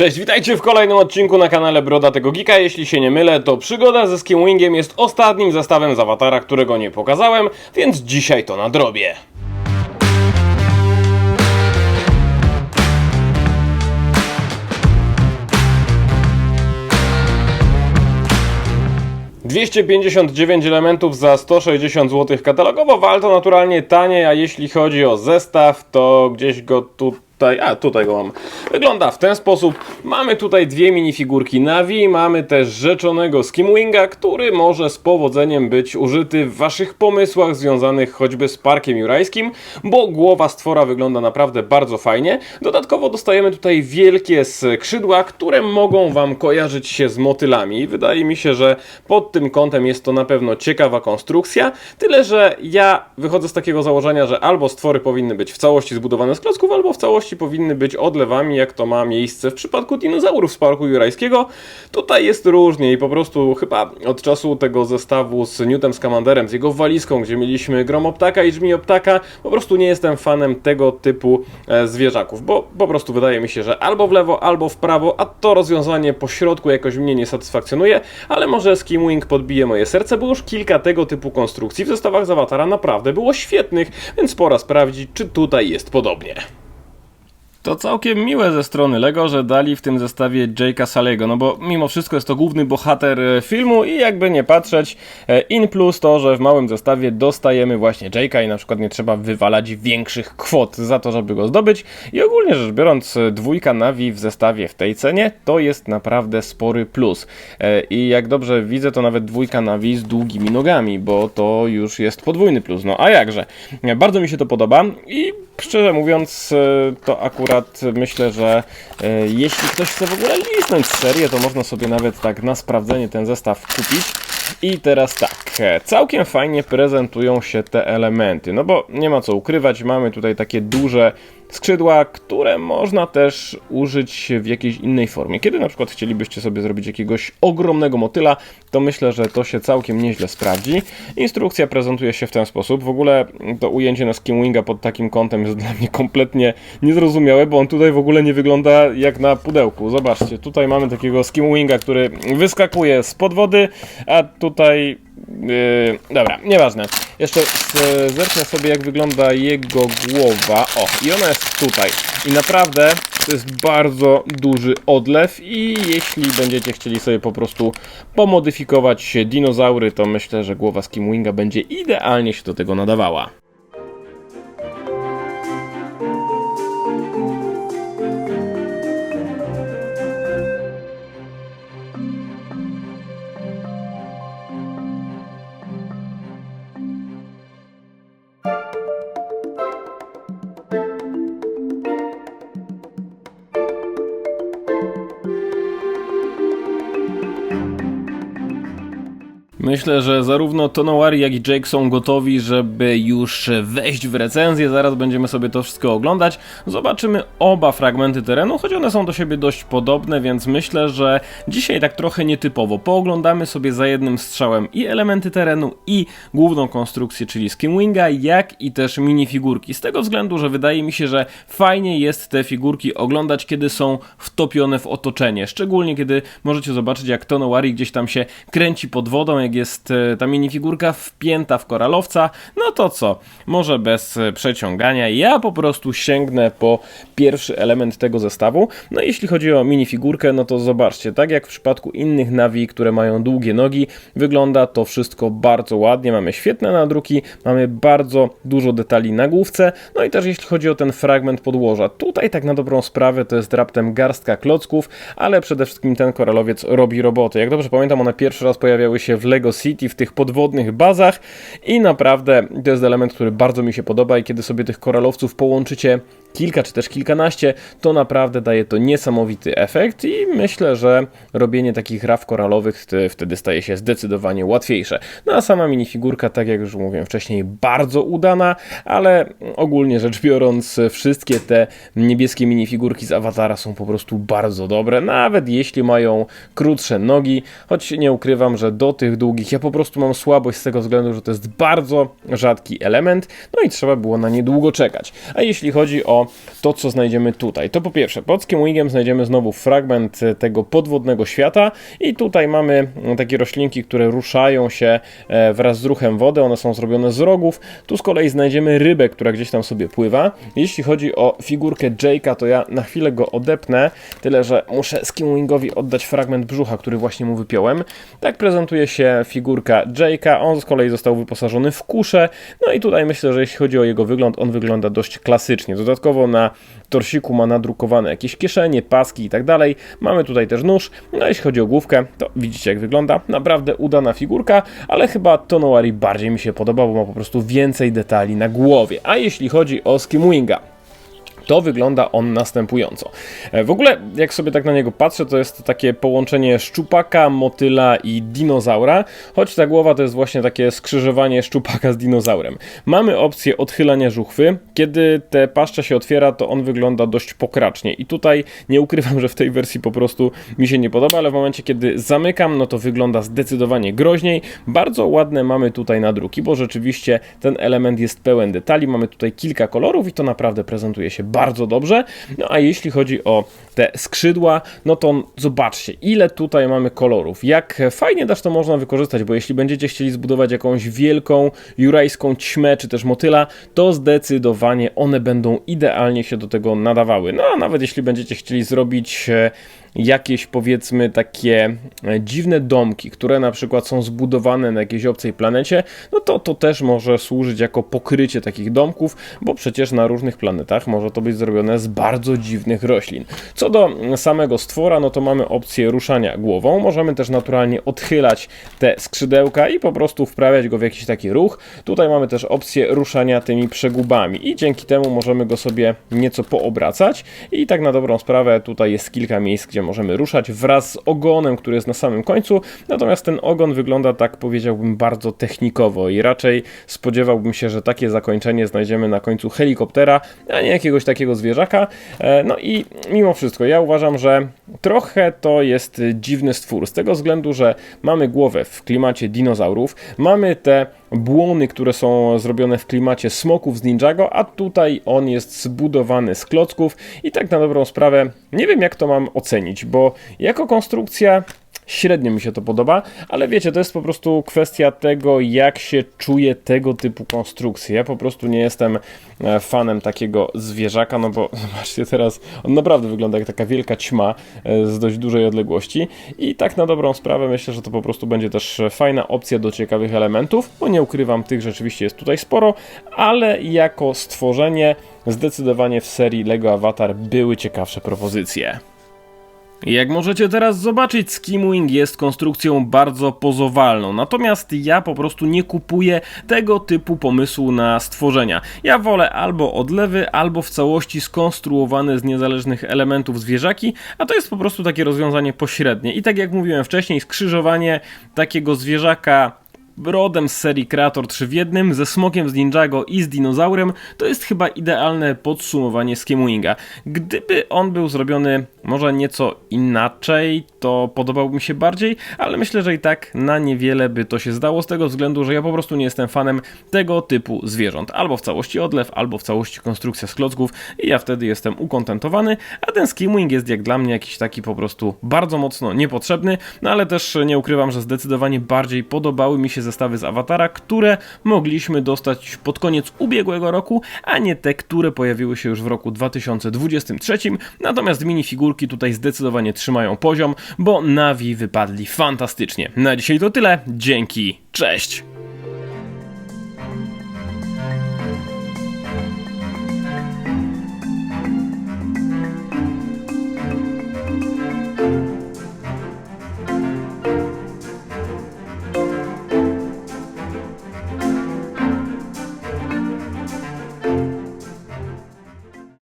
Cześć, witajcie w kolejnym odcinku na kanale Broda tego Geeka. Jeśli się nie mylę, to przygoda ze Skimwingiem jest ostatnim zestawem z awatara, którego nie pokazałem, więc dzisiaj to nadrobię. ...259 elementów za 160 zł katalogowo, ale to naturalnie tanie, a jeśli chodzi o zestaw, to gdzieś go tutaj... A, tutaj go mam. Wygląda w ten sposób. Mamy tutaj dwie minifigurki Navi, mamy też rzeczonego Skimwinga, który może z powodzeniem być użyty w waszych pomysłach związanych choćby z Parkiem Jurajskim, bo głowa stwora wygląda naprawdę bardzo fajnie. Dodatkowo dostajemy tutaj wielkie skrzydła, które mogą wam kojarzyć się z motylami. Wydaje mi się, że pod tym kątem jest to na pewno ciekawa konstrukcja, tyle że ja wychodzę z takiego założenia, że albo stwory powinny być w całości zbudowane z klocków, albo w całości powinny być odlewami, jak to ma miejsce w przypadku dinozaurów z Parku Jurajskiego. Tutaj jest różnie i po prostu chyba od czasu tego zestawu z Newtem Scamanderem, z jego walizką, gdzie mieliśmy Gromoptaka i Żmioptaka, po prostu nie jestem fanem tego typu e, zwierzaków, bo po prostu wydaje mi się, że albo w lewo, albo w prawo, a to rozwiązanie po środku jakoś mnie nie satysfakcjonuje, ale może Skimwing podbije moje serce, bo już kilka tego typu konstrukcji w zestawach z naprawdę było świetnych, więc pora sprawdzić, czy tutaj jest podobnie. To całkiem miłe ze strony Lego, że dali w tym zestawie Jake'a Salego, no bo mimo wszystko jest to główny bohater e, filmu i jakby nie patrzeć, e, in plus to, że w małym zestawie dostajemy właśnie Jake'a i na przykład nie trzeba wywalać większych kwot za to, żeby go zdobyć. I ogólnie rzecz biorąc e, dwójka Navi w zestawie w tej cenie to jest naprawdę spory plus. I jak dobrze widzę to nawet dwójka Navi z długimi nogami, bo to już jest podwójny plus, no a jakże. Bardzo mi się to podoba i szczerze mówiąc to akurat akurat myślę, że e, jeśli ktoś chce w ogóle liznąć serię, to można sobie nawet tak na sprawdzenie ten zestaw kupić. I teraz tak, e, całkiem fajnie prezentują się te elementy, no bo nie ma co ukrywać, mamy tutaj takie duże skrzydła, które można też użyć w jakiejś innej formie. Kiedy na przykład chcielibyście sobie zrobić jakiegoś ogromnego motyla, to myślę, że to się całkiem nieźle sprawdzi. Instrukcja prezentuje się w ten sposób. W ogóle to ujęcie na Skimwinga pod takim kątem jest dla mnie kompletnie niezrozumiałe, bo on tutaj w ogóle nie wygląda jak na pudełku. Zobaczcie, tutaj mamy takiego Skimwinga, który wyskakuje z pod wody, a tutaj Yy, dobra, nieważne. Jeszcze zerknę sobie jak wygląda jego głowa. O, i ona jest tutaj. I naprawdę to jest bardzo duży odlew i jeśli będziecie chcieli sobie po prostu pomodyfikować dinozaury, to myślę, że głowa Skimwinga będzie idealnie się do tego nadawała. Myślę, że zarówno Tonowari, jak i Jake są gotowi, żeby już wejść w recenzję. Zaraz będziemy sobie to wszystko oglądać. Zobaczymy oba fragmenty terenu, choć one są do siebie dość podobne, więc myślę, że dzisiaj tak trochę nietypowo. Pooglądamy sobie za jednym strzałem i elementy terenu, i główną konstrukcję, czyli Skimwinga, jak i też minifigurki. Z tego względu, że wydaje mi się, że fajnie jest te figurki oglądać, kiedy są wtopione w otoczenie. Szczególnie kiedy możecie zobaczyć, jak Tonowari gdzieś tam się kręci pod wodą, jest e, ta minifigurka wpięta w koralowca, no to co? Może bez e, przeciągania ja po prostu sięgnę po pierwszy element tego zestawu. No jeśli chodzi o minifigurkę, no to zobaczcie, tak jak w przypadku innych nawi, które mają długie nogi, wygląda to wszystko bardzo ładnie. Mamy świetne nadruki, mamy bardzo dużo detali na główce, no i też jeśli chodzi o ten fragment podłoża. Tutaj tak na dobrą sprawę to jest raptem garstka klocków, ale przede wszystkim ten koralowiec robi roboty. Jak dobrze pamiętam, one pierwszy raz pojawiały się w Lego City, w tych podwodnych bazach. I naprawdę to jest element, który bardzo mi się podoba i kiedy sobie tych koralowców połączycie kilka czy też kilkanaście, to naprawdę daje to niesamowity efekt i myślę, że robienie takich raf koralowych wtedy staje się zdecydowanie łatwiejsze. No a sama minifigurka, tak jak już mówiłem wcześniej, bardzo udana, ale ogólnie rzecz biorąc, wszystkie te niebieskie minifigurki z Awatara są po prostu bardzo dobre, nawet jeśli mają krótsze nogi, choć nie ukrywam, że do tych długich ja po prostu mam słabość z tego względu, że to jest bardzo rzadki element, no i trzeba było na nie długo czekać. A jeśli chodzi o to, co znajdziemy tutaj. To po pierwsze, pod Skimwingiem znajdziemy znowu fragment e, tego podwodnego świata i tutaj mamy mm, takie roślinki, które ruszają się e, wraz z ruchem wody, one są zrobione z rogów. Tu z kolei znajdziemy rybę, która gdzieś tam sobie pływa. Jeśli chodzi o figurkę Jake'a, to ja na chwilę go odepnę, tyle że muszę Skimwingowi oddać fragment brzucha, który właśnie mu wypiąłem. Tak prezentuje się figurka Jake'a, on z kolei został wyposażony w kuszę, no i tutaj myślę, że jeśli chodzi o jego wygląd, on wygląda dość klasycznie. Dodatkowo na torsiku ma nadrukowane jakieś kieszenie, paski i tak dalej. Mamy tutaj też nóż. No jeśli chodzi o główkę, to widzicie jak wygląda. Naprawdę udana figurka, ale chyba Tonowari bardziej mi się podoba, bo ma po prostu więcej detali na głowie. A jeśli chodzi o Skimwinga, to wygląda on następująco. E, W ogóle, jak sobie tak na niego patrzę, to jest to takie połączenie szczupaka, motyla i dinozaura, choć ta głowa to jest właśnie takie skrzyżowanie szczupaka z dinozaurem. Mamy opcję odchylania żuchwy. Kiedy te paszcza się otwiera, to on wygląda dość pokracznie. I tutaj nie ukrywam, że w tej wersji po prostu mi się nie podoba, ale w momencie, kiedy zamykam, no to wygląda zdecydowanie groźniej. Bardzo ładne mamy tutaj nadruki, bo rzeczywiście ten element jest pełen detali. Mamy tutaj kilka kolorów i to naprawdę prezentuje się bardzo dobrze. No a jeśli chodzi o te skrzydła, no to zobaczcie, ile tutaj mamy kolorów. Jak fajnie też to można wykorzystać, bo jeśli będziecie chcieli zbudować jakąś wielką jurajską ćmę, czy też motyla, to zdecydowanie one będą idealnie się do tego nadawały. No a nawet jeśli będziecie chcieli zrobić e, jakieś powiedzmy takie e, dziwne domki, które na przykład są zbudowane na jakiejś obcej planecie, no to to też może służyć jako pokrycie takich domków, bo przecież na różnych planetach może to być zrobione z bardzo dziwnych roślin. Co do samego stwora, no to mamy opcję ruszania głową, możemy też naturalnie odchylać te skrzydełka i po prostu wprawiać go w jakiś taki ruch. Tutaj mamy też opcję ruszania tymi przegubami i dzięki temu możemy go sobie nieco poobracać i tak na dobrą sprawę tutaj jest kilka miejsc, gdzie możemy ruszać wraz z ogonem, który jest na samym końcu, natomiast ten ogon wygląda tak powiedziałbym bardzo technikowo i raczej spodziewałbym się, że takie zakończenie znajdziemy na końcu helikoptera, a nie jakiegoś takiego zwierzaka. E, No i mimo wszystko ja uważam, że trochę to jest dziwny stwór, z tego względu, że mamy głowę w klimacie dinozaurów, mamy te błony, które są zrobione w klimacie smoków z Ninjago, a tutaj on jest zbudowany z klocków. I tak na dobrą sprawę nie wiem jak to mam ocenić, bo jako konstrukcja średnio mi się to podoba, ale wiecie, to jest po prostu kwestia tego, jak się czuje tego typu konstrukcje. Ja po prostu nie jestem e, fanem takiego zwierzaka, no bo zobaczcie teraz, on naprawdę wygląda jak taka wielka ćma e, z dość dużej odległości i tak na dobrą sprawę myślę, że to po prostu będzie też fajna opcja do ciekawych elementów, bo nie ukrywam, tych rzeczywiście jest tutaj sporo, ale jako stworzenie zdecydowanie w serii LEGO Avatar były ciekawsze propozycje. Jak możecie teraz zobaczyć, Skimwing jest konstrukcją bardzo pozowalną, natomiast ja po prostu nie kupuję tego typu pomysłu na stworzenia. Ja wolę albo odlewy, albo w całości skonstruowane z niezależnych elementów zwierzaki, a to jest po prostu takie rozwiązanie pośrednie. I tak jak mówiłem wcześniej, skrzyżowanie takiego zwierzaka rodem z serii Creator 3 w jednym, ze smokiem z Ninjago i z dinozaurem, to jest chyba idealne podsumowanie Skimwinga. Gdyby on był zrobiony może nieco inaczej, to podobałby mi się bardziej, ale myślę, że i tak na niewiele by to się zdało, z tego względu, że ja po prostu nie jestem fanem tego typu zwierząt. Albo w całości odlew, albo w całości konstrukcja z klocków i ja wtedy jestem ukontentowany, a ten Skimwing jest jak dla mnie jakiś taki po prostu bardzo mocno niepotrzebny, no ale też nie ukrywam, że zdecydowanie bardziej podobały mi się zestawy z Awatara, które mogliśmy dostać pod koniec ubiegłego roku, a nie te, które pojawiły się już w roku 2023. Natomiast minifigurki tutaj zdecydowanie trzymają poziom, bo Navi wypadli fantastycznie. Na dzisiaj to tyle. Dzięki. Cześć.